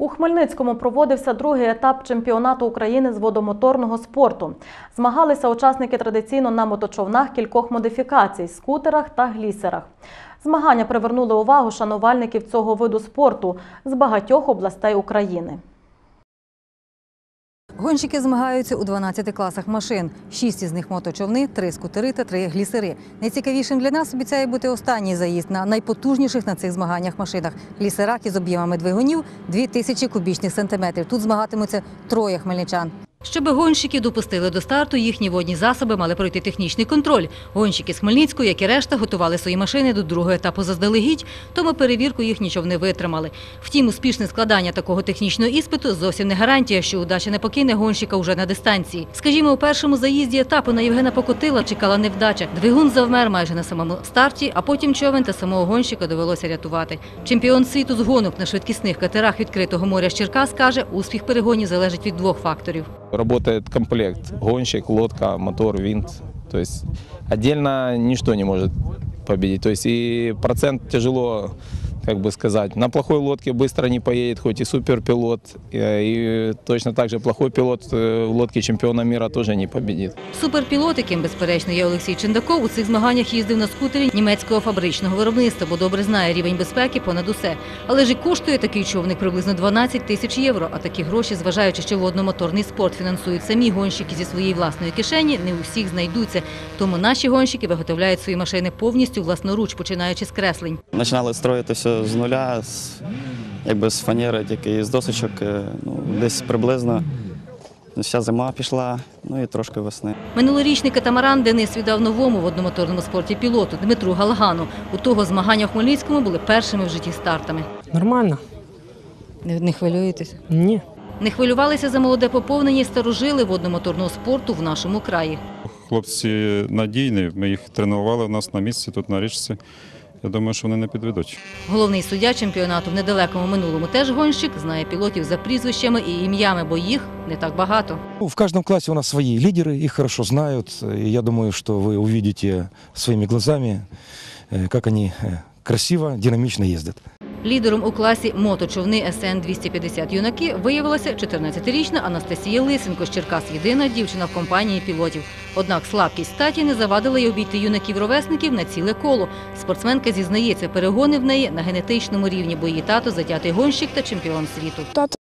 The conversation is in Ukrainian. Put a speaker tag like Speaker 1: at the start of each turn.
Speaker 1: У Хмельницькому проводився другий етап чемпіонату України з водомоторного спорту. Змагалися учасники традиційно на моточовнах кількох модифікацій скутерах та глісерах. Змагання привернули увагу шанувальників цього виду спорту з багатьох областей України.
Speaker 2: Гонщики змагаються у 12 класах машин. Шість із них моточовни, три скутери та три глісери. Найцікавішим для нас обіцяє бути останній заїзд на найпотужніших на цих змаганнях машинах. Глісерах із об'ємами двигунів 2000 кубічних сантиметрів. Тут змагатимуться троє хмельничан. Щоб гонщики допустили до старту, їхні водні засоби мали пройти технічний контроль. Гонщики з Хмельницького, як і решта, готували свої машини до другого етапу заздалегідь, тому перевірку їх човни витримали. Втім, успішне складання такого технічного іспиту зовсім не гарантія, що удача не покине гонщика уже на дистанції. Скажімо, у першому заїзді етапу на Євгена Покотила чекала невдача. Двигун завмер майже на самому старті, а потім човен та самого гонщика довелося рятувати. Чемпіон світу з гонок на швидкісних катерах відкритого моря з Черкас каже, успіх перегонів залежить від двох факторів.
Speaker 3: Работает комплект. Гонщик, лодка, мотор, винт. То есть отдельно ничто не может победить. То есть и процент тяжело, как бы сказать. На плохой лодке быстро не поедет, хоть и суперпилот. э, И точно так же плохой пилот э, в лодке чемпиона мира тоже не победит.
Speaker 2: Суперпілот, яким безперечно є Олексій Чендаков, у цих змаганнях їздив на скутері німецького фабричного виробництва, бо добре знає рівень безпеки понад усе. Але ж і коштує такий човник приблизно 12 тисяч євро. А такі гроші, зважаючи, що водномоторний спорт фінансують самі гонщики зі своєї власної кишені, не у всіх знайдуться. Тому наші гонщики виготовляють свої машини повністю власноруч, починаючи з креслень.
Speaker 4: Починали строїти все з нуля, з, якби з фанери, тільки з досочок, е, ну, десь приблизно. Вся зима пішла, ну і трошки весни.
Speaker 2: Минулорічний катамаран Денис віддав новому в одномоторному спорті пілоту Дмитру Галгану. У того змагання в Хмельницькому були першими в житті стартами.
Speaker 5: Нормально?
Speaker 2: Не, не хвилюєтесь?
Speaker 5: Ні.
Speaker 2: Не хвилювалися за молоде поповнення і старожили водномоторного спорту в нашому краї.
Speaker 6: Хлопці надійні, ми їх тренували в нас на місці, тут на річці. Я думаю, що вони не підведуть.
Speaker 2: Головний суддя чемпіонату в недалекому минулому теж гонщик, знає пілотів за прізвищами і ім'ями, бо їх не так багато.
Speaker 7: Ну, В каждом классе у нас свои лидеры, их хорошо знают. И я думаю, что вы увидите своими глазами, э, как они э, красиво, динамично ездят.
Speaker 2: Лідером у класі моточовни СН-250 юнаки виявилася 14-річна Анастасія Лисенко з Черкас, єдина дівчина в компанії пілотів. Однак слабкість статі не завадила й обійти юнаків-ровесників на ціле коло. Спортсменка зізнається, перегони в неї на генетичному рівні, бо її тато затятий гонщик та чемпіон світу.